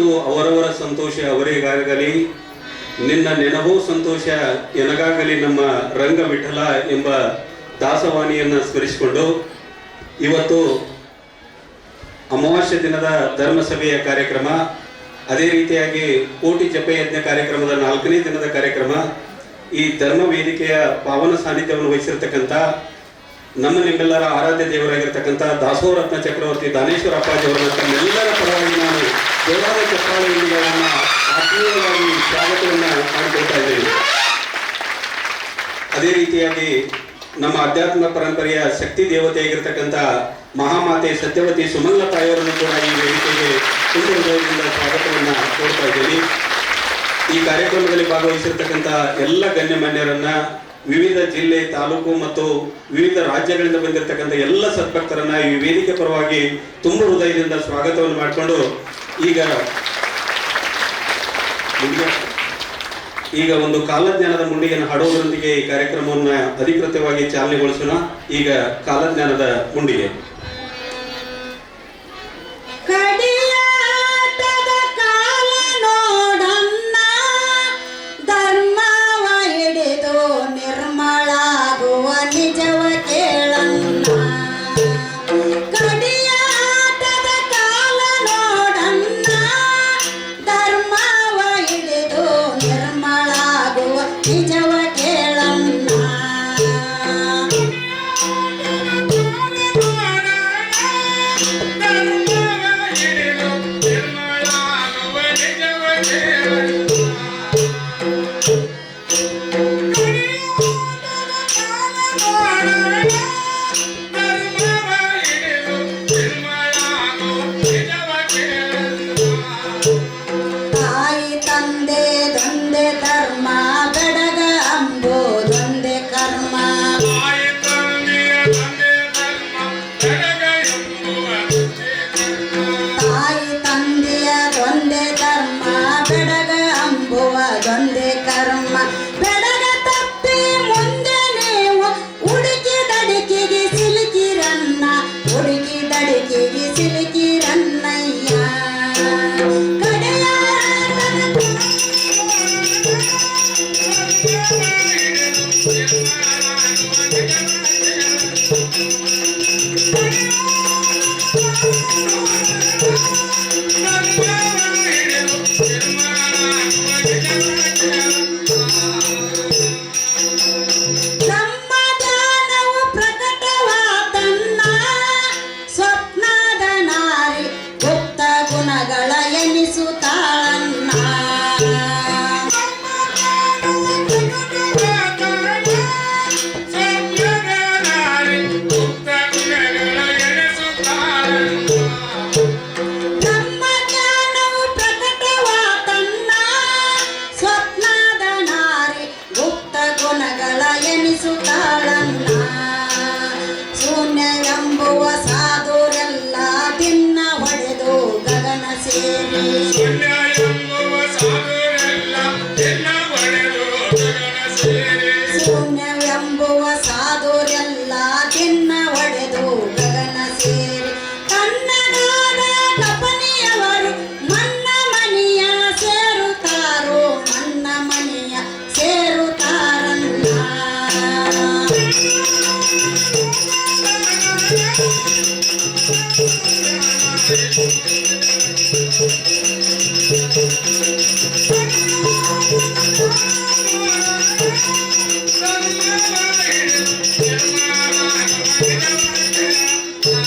ಒಳಿತು ಅವರವರ ಸಂತೋಷ ಅವರಿಗಾಗಲಿ ನಿನ್ನ ನೆನಹೋ ಸಂತೋಷ ಎನಗಾಗಲಿ ನಮ್ಮ ರಂಗ ವಿಠಲ ಎಂಬ ದಾಸವಾಣಿಯನ್ನು ಸ್ಮರಿಸಿಕೊಂಡು ಇವತ್ತು ಅಮಾವಾಸ್ಯ ದಿನದ ಧರ್ಮಸಭೆಯ ಕಾರ್ಯಕ್ರಮ, ಅದೇ ರೀತಿಯಾಗಿ ಕೋಟಿ ಜಪಯಜ್ಞ ಕಾರ್ಯಕ್ರಮದ ನಾಲ್ಕನೇ ದಿನದ ಕಾರ್ಯಕ್ರಮ, ಈ ಧರ್ಮ ವೇದಿಕೆಯ ಪಾವನ ಸಾನ್ನಿಧ್ಯವನ್ನು ವಹಿಸಿರ್ತಕ್ಕಂಥ, ನಮ್ಮ ನಿಮ್ಮೆಲ್ಲರ ಆರಾಧ್ಯ ದೇವರಾಗಿರ್ತಕ್ಕಂಥ ದಾಸೋರತ್ನ ಚಕ್ರವರ್ತಿ ದಾನೇಶ್ವರ ಅಪ್ಪಾಜಿ ಅವರನ್ನ ತಮ್ಮೆಲ್ಲರ ಪರವಾಗಿ ನಾನು ದೇವರ ಚಪ್ಪಾಳೆಯಲ್ಲಿ ಅವರನ್ನ ಆತ್ಮೀಯವಾಗಿ ಸ್ವಾಗತವನ್ನು ಮಾಡಿಕೊಳ್ತಾ ಇದ್ದೇವೆ ಅದೇ ರೀತಿಯಾಗಿ ನಮ್ಮ ಅಧ್ಯಾತ್ಮ ಪರಂಪರೆಯ ಶಕ್ತಿ ದೇವತೆಯಾಗಿರ್ತಕ್ಕಂಥ ಮಹಾಮಾತೆ ಸತ್ಯವತಿ ಸುಮಲ್ಲ ತಾಯಿಯವರನ್ನು ಕೂಡ ಈ ವೇದಿಕೆಗೆ ತುಂಬ ಹೃದಯದಿಂದ ಸ್ವಾಗತವನ್ನು ಕೋರ್ತಾ ಇದ್ದೀನಿ. ಈ ಕಾರ್ಯಕ್ರಮದಲ್ಲಿ ಭಾಗವಹಿಸಿರ್ತಕ್ಕಂಥ ಎಲ್ಲ ಗಣ್ಯಮಾನ್ಯರನ್ನ ವಿವಿಧ ಜಿಲ್ಲೆ, ತಾಲೂಕು ಮತ್ತು ವಿವಿಧ ರಾಜ್ಯಗಳಿಂದ ಬಂದಿರತಕ್ಕಂಥ ಎಲ್ಲ ಸದ್ಭಕ್ತರನ್ನ ಈ ವೇದಿಕೆ ಪರವಾಗಿ ತುಂಬ ಹೃದಯದಿಂದ ಸ್ವಾಗತವನ್ನು ಮಾಡಿಕೊಂಡು ಈಗ ಈಗ ಒಂದು ಕಾಲಜ್ಞಾನದ ಮುಂಡಿಯನ್ನು ಹಾಡುವುದರೊಂದಿಗೆ ಈ ಕಾರ್ಯಕ್ರಮವನ್ನು ಅಧಿಕೃತವಾಗಿ ಚಾಲನೆಗೊಳಿಸೋಣ. ಈಗ ಕಾಲಜ್ಞಾನದ ಮುಂಡಿಗೆ. ಶೂನ್ಯವೆಂಬುವ ಸಾಧುರೆಲ್ಲ ತಿನ್ನ ಒಡೆದು ಗಗನ ಸೇರಿ. ಕನ್ನಡದ ಕಪನಿಯವರು ಮನ್ನ ಮನಿಯ ಸೇರುತ್ತಾರೋ? ಮನ್ನ ಮನಿಯ ಸೇರುತ್ತಾರಲ್ಲ. Thank ಸುದ್ದಿ